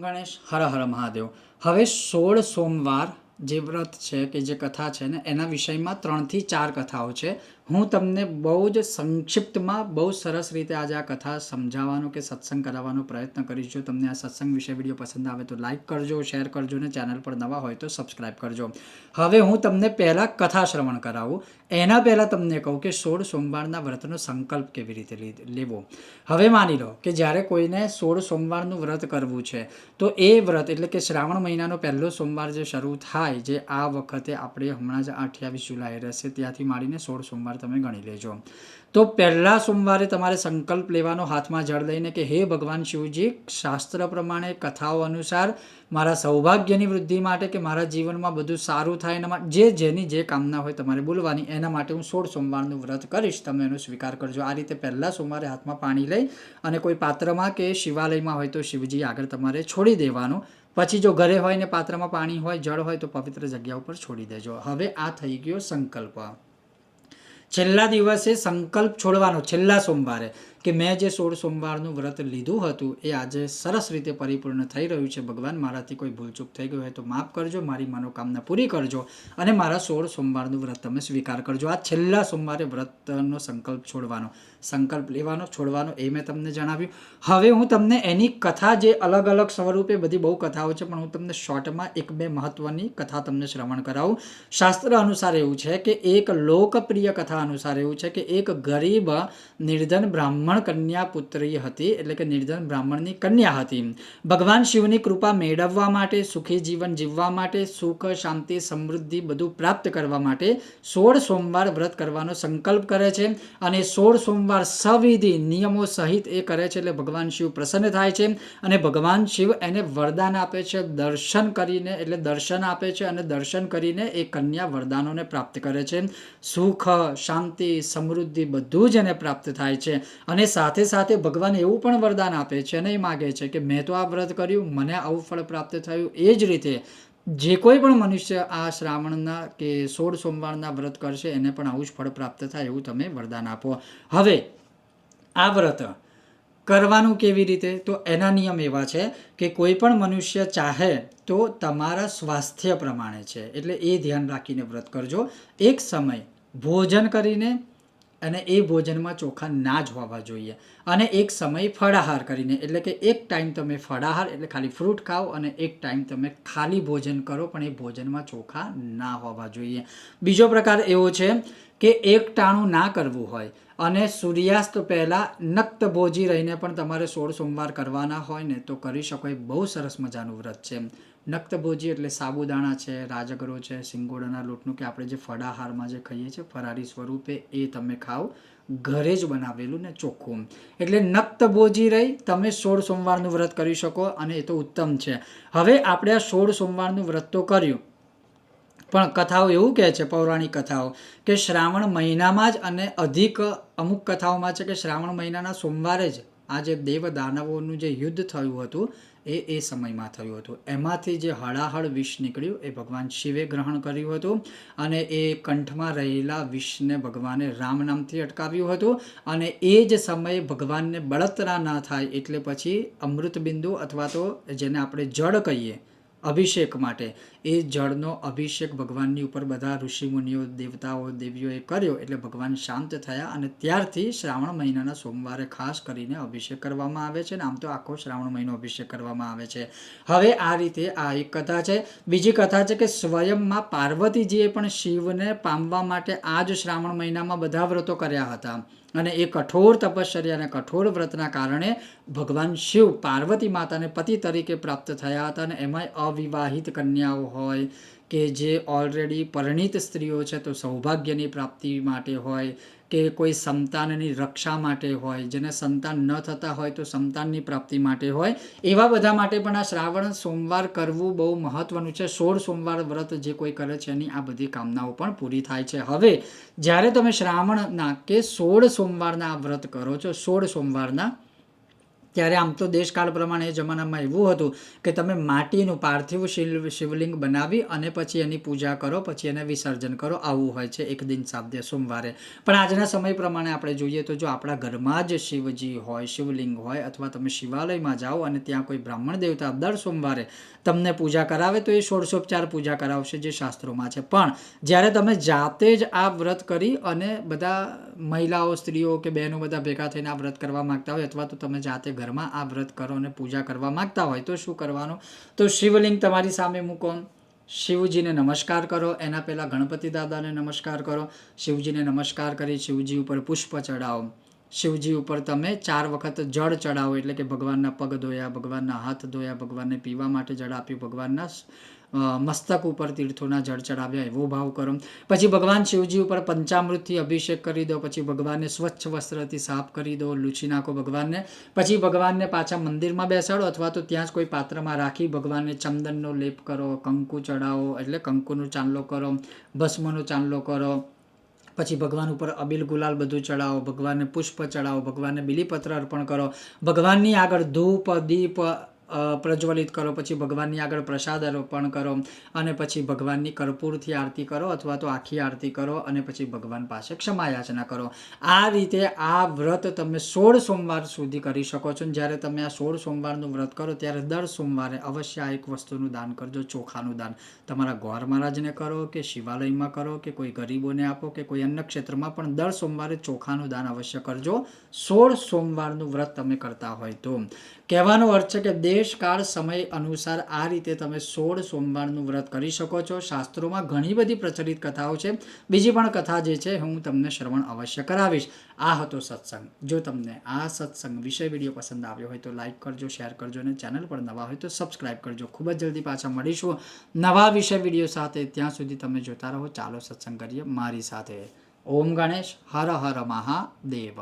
ગણેશ, હર હર મહાદેવ. હવે સોળ સોમવાર જે વ્રત છે કે જે કથા છે ને, એના વિષયમાં ત્રણથી ચાર કથાઓ છે. હું તમને બહુ જ સંક્ષિપ્તમાં બહુ સરસ રીતે આજે આ કથા સમજાવવાનો કે સત્સંગ કરાવવાનો પ્રયત્ન કરીશ. જો તમને આ સત્સંગ વિશે વીડિયો પસંદ આવે તો લાઈક કરજો, શેર કરજો ને ચેનલ પર નવા હોય તો સબસ્ક્રાઇબ કરજો. હવે હું તમને પહેલાં કથા શ્રવણ કરાવું. એના પહેલાં તમને કહું કે સોળ સોમવારના વ્રતનો સંકલ્પ કેવી રીતે લેવો? હવે માની લો કે જ્યારે કોઈને સોળ સોમવારનું વ્રત કરવું છે, તો એ વ્રત એટલે કે શ્રાવણ મહિનાનો પહેલો સોમવાર જે શરૂ થાય, જે આ વખતે આપણે હમણાં જ અઠ્યાવીસ જુલાઈ રહેશે, ત્યાંથી માંડીને સોળ સોમવાર તમે ગણી લેજો. તો પહેલા સોમવારે તમારે સંકલ્પ લેવાનો હાથમાં જળ લઈને કે, હે ભગવાન શિવજી, શાસ્ત્ર પ્રમાણે, કથાઓ અનુસાર મારા સૌભાગ્યની વૃદ્ધિ માટે કે મારા જીવનમાં બધું સારું થાય એના માટે જે જેની જે કામના હોય તમારે બોલવાની, એના માટે હું સોળ સોમવારનું વ્રત કરીશ. તમે એનો સ્વીકાર કરજો. આ રીતે પહેલા સોમવારે હાથમાં પાણી લઈ અને કોઈ પાત્રમાં કે શિવાલયમાં હોય તો શિવજી આગળ તમારે છોડી દેવાનું. પછી જો ઘરે હોય ને પાત્રમાં પાણી હોય, જળ હોય તો પવિત્ર જગ્યા ઉપર છોડી દેજો. હવે આ થઈ ગયો સંકલ્પ. છેલ્લા દિવસે સંકલ્પ છોડવાનો છેલ્લા સોમવારે. કે મેં જે સોળ સોમવારનું વ્રત લીધું હતું, એ આજે સરસ રીતે પરિપૂર્ણ થઈ રહ્યું છે. ભગવાન મારાથી કોઈ ભૂલચૂક થઈ ગયું હોય તો માફ કરજો, મારી મનોકામના પૂરી કરજો અને મારા સોળ સોમવારનું વ્રત તમે સ્વીકાર કરજો. આ છેલ્લા સોમવારે વ્રતનો સંકલ્પ છોડવાનો, સંકલ્પ લેવાનો, છોડવાનો એ મેં તમને જણાવ્યું. હવે હું તમને એની કથા જે અલગ અલગ સ્વરૂપે બધી બહુ કથાઓ છે, પણ હું તમને શોર્ટમાં એક બે મહત્વની કથા તમને શ્રવણ કરાવું. શાસ્ત્ર અનુસાર એવું છે કે એક લોકપ્રિય કથા અનુસાર એવું છે કે એક ગરીબ, નિર્ધન બ્રાહ્મણ કન્યા પુત્રી હતી એટલે કે નિર્ધન બ્રાહ્મણની કન્યા હતી. ભગવાન શિવની કૃપા મેળવવા માટે, સુખી જીવન જીવવા માટે, સુખ, શાંતિ, સમૃદ્ધિ બધું પ્રાપ્ત કરવા માટે સોળ સોમવાર વ્રત કરવાનો સંકલ્પ કરે છે અને સોળ સોમવાર સવિધિ નિયમો સહિત એ કરે છે એટલે ભગવાન શિવ પ્રસન્ન થાય છે અને ભગવાન શિવ એને વરદાન આપે છે, દર્શન કરીને, એટલે દર્શન આપે છે અને દર્શન કરીને એ કન્યા વરદાનોને પ્રાપ્ત કરે છે. સુખ, શાંતિ, સમૃદ્ધિ બધું જ એને પ્રાપ્ત થાય છે અને સાથે સાથે ભગવાન એવું પણ વરદાન આપે છે અને એ માગે છે કે મેં તો આ વ્રત કર્યું, મને આવું ફળ પ્રાપ્ત થયું. એ જ રીતે જે કોઈ પણ મનુષ્ય આ શ્રાવણના કે સોળ સોમવારના વ્રત કરશે, એને પણ આવું જ ફળ પ્રાપ્ત થાય એવું તમે વરદાન આપો. હવે, આ વ્રત કરવાનું કેવી રીતે? તો એના નિયમ એવા છે કે કોઈ પણ મનુષ્ય ચાહે તો તમારા સ્વાસ્થ્ય પ્રમાણે છે. એટલે એ ધ્યાન રાખીને વ્રત કરજો. એક સમય ભોજન કરીને અને એ ભોજનમાં ચોખા ના જ હોવા જોઈએ. અને એક સમય ફળાહાર કરીને, એટલે કે એક ટાઈમ તમે ફળાહાર, એટલે ખાલી ફ્રૂટ ખાઓ અને એક ટાઈમ તમે ખાલી ભોજન કરો, પણ એ ભોજનમાં ચોખા ના હોવા જોઈએ. બીજો પ્રકાર એવો છે કે એક ટાણું ના કરવું હોય. અને સૂર્યાસ્ત પહેલાં નક્ત ભોજી રહીને પણ તમારે સોળ સોમવાર કરવાના હોય ને તો કરી શકો એ બહુ સરસ મજાનું વ્રત છે નક્ત ભોજી એટલે સાબુદાણા છે, રાજગરો છે, સિંગોડાના લોટનું કે આપણે જે ફળાહારમાં જે ખાઈએ છીએ ફરારી સ્વરૂપે એ તમે ખાઓ. ઘરે જ બનાવેલું ને ચોખ્ખું એટલે નક્ત ભોજી રહી, તમે સોળ સોમવારનું વ્રત કરી શકો અને એ તો ઉત્તમ છે. હવે આપણે આ સોળ સોમવારનું વ્રત તો કર્યું. પણ કથાઓ એવું કહે છે, પૌરાણિક કથાઓ, કે શ્રાવણ મહિનામાં જ અને અધિક અમુક કથાઓમાં છે કે શ્રાવણ મહિનાના સોમવારે જ આ જે દેવ દાનવોનું જે યુદ્ધ થયું હતું, એ એ સમયમાં થયું હતું. એમાંથી જે હળાહળ વિષ નીકળ્યું, એ ભગવાન શિવે ગ્રહણ કર્યું હતું અને એ કંઠમાં રહેલા વિષને ભગવાને રામ નામથી અટકાવ્યું હતું અને એ જ સમયે ભગવાનને બળતરા ના થાય એટલે પછી અમૃત બિંદુ અથવા તો જેને આપણે જળ કહીએ અભિષેક માટે. એ જળનો અભિષેક ભગવાનની ઉપર બધા ઋષિમુનિઓ, દેવતાઓ, દેવીઓએ કર્યો એટલે ભગવાન શાંત થયા અને ત્યારથી શ્રાવણ મહિનાના સોમવારે ખાસ કરીને અભિષેક કરવામાં આવે છે ને આમ તો આખો શ્રાવણ મહિનો અભિષેક કરવામાં આવે છે. હવે આ રીતે આ એક કથા છે. બીજી કથા છે કે સ્વયંમાં પાર્વતીજીએ પણ શિવને પામવા માટે આ જ શ્રાવણ મહિનામાં બધા વ્રતો કર્યા હતા. અને એ કઠોર તપશ્ચર્યા અને કઠોર વ્રતના કારણે ભગવાન શિવ પાર્વતી માતાને પતિ તરીકે પ્રાપ્ત થયા હતા અને એમાંય અવિવાહિત કન્યાઓ હોય કે જે ઓલરેડી પરિણીત સ્ત્રીઓ છે, તો સૌભાગ્યની પ્રાપ્તિ માટે હોય. કે કોઈ સંતાનની રક્ષા માટે હોય, જેને સંતાન ન થતા હોય તો સંતાનની પ્રાપ્તિ માટે હોય. એવા બધા માટે પણ આ શ્રાવણ, સોમવાર કરવું બહુ મહત્વનું છે. સોળ સોમવાર વ્રત જે કોઈ કરે છે એની આ બધી કામનાઓ પણ પૂરી થાય છે. હવે, જ્યારે તમે શ્રાવણના કે સોળ સોમવારના આ વ્રત કરો છો, સોળ સોમવારના ત્યારે આમ તો દેશકાળ પ્રમાણે એ જમાનામાં એવું હતું કે તમે માટીનું પાર્થિવ શિવ શિવલિંગ બનાવી અને પછી એની પૂજા કરો, પછી એને વિસર્જન કરો. આવું હોય છે એક દિન સાધ્ય સોમવારે. પણ આજના સમય પ્રમાણે આપણે જોઈએ તો જો આપણા ઘરમાં જ શિવજી હોય, શિવલિંગ હોય અથવા તમે શિવાલયમાં જાઓ અને ત્યાં કોઈ બ્રાહ્મણ દેવતા દર સોમવારે તમને પૂજા કરાવે તો એ ષોડશોપચાર પૂજા કરાવશે જે શાસ્ત્રોમાં છે. પણ જ્યારે તમે જાતે જ આ વ્રત કરી અને બધા મહિલાઓ, સ્ત્રીઓ કે બહેનો બધા ભેગા થઈને આ વ્રત કરવા માગતા હોય અથવા તો તમે જાતે ઘરમાં આ વ્રત કરો અને પૂજા કરવા માંગતા હોય, તો શું કરવાનું? તો શિવલિંગ તમારી સામે મૂકો. શિવજીને નમસ્કાર કરો. એના પહેલાં ગણપતિ દાદાને નમસ્કાર કરો. શિવજીને નમસ્કાર કરી શિવજી ઉપર પુષ્પ ચડાવો શિવજી ઉપર તમે ચાર વખત જળ ચડાવો એટલે કે ભગવાનના પગ ધોયા, ભગવાનના હાથ ધોયા, ભગવાનને પીવા માટે જળ આપ્યું, ભગવાનના મસ્તક ઉપર તીર્થોના જળ ચડાવ્યા, એવો ભાવ કરો. પછી ભગવાન શિવજી ઉપર પંચામૃતથી અભિષેક કરી દો, પછી ભગવાનને સ્વચ્છ વસ્ત્રથી સાફ કરી દો લૂછી નાખો ભગવાનને. પછી ભગવાનને પાછા મંદિરમાં બેસાડો, અથવા તો ત્યાં જ કોઈ પાત્રમાં રાખી ભગવાનને ચંદનનો લેપ કરો, કંકુ ચડાવો, એટલે કંકુનો ચાંદલો કરો, ભસ્મનો ચાંદલો કરો. પછી ભગવાન ઉપર અબીલ ગુલાલ બધું ચડાવો, ભગવાનને પુષ્પ ચડાવો, ભગવાનને બિલીપત્ર અર્પણ કરો. ભગવાનની આગળ ધૂપ, દીપ પ્રજ્વલિત કરો, પછી ભગવાનની આગળ પ્રસાદ અર્પણ કરો અને પછી ભગવાનની કર્પૂરથી આરતી કરો અથવા તો આખી આરતી કરો અને પછી ભગવાન પાસે ક્ષમા યાચના કરો. આ રીતે આ વ્રત તમે સોળ સોમવાર સુધી કરી શકો છો. જ્યારે તમે આ સોળ સોમવારનું વ્રત કરો, ત્યારે દર સોમવારે અવશ્ય આ એક વસ્તુનું દાન કરજો, ચોખાનું દાન. તમારા ગોર મહારાજને કરો કે શિવાલયમાં કરો કે કોઈ ગરીબોને આપો કે કોઈ અન્ય ક્ષેત્રમાં, પણ દર સોમવારે ચોખાનું દાન અવશ્ય કરજો. સોળ સોમવારનું વ્રત તમે કરતા હોય તો. કહેવાનો અર્થ છે કે દેશકાળ સમય અનુસાર આ રીતે તમે સોળ સોમવારનું વ્રત કરી શકો છો. શાસ્ત્રોમાં ઘણી બધી પ્રચલિત કથાઓ છે. બીજી પણ કથા જે છે, હું તમને શ્રવણ અવશ્ય કરાવીશ. આ હતો સત્સંગ. જો તમને આ સત્સંગ વિષય વીડિયો પસંદ આવ્યો હોય તો લાઈક કરજો, શેર કરજો અને ચેનલ પર નવા હોય તો સબસ્ક્રાઇબ કરજો. ખૂબ જ જલ્દી પાછા મળીશું નવા વિષય વીડિયો સાથે. ત્યાં સુધી તમે જોતા રહો. ચાલો સત્સંગ કરીએ મારી સાથે. ઓમ ગણેશ. હર હર મહાદેવ.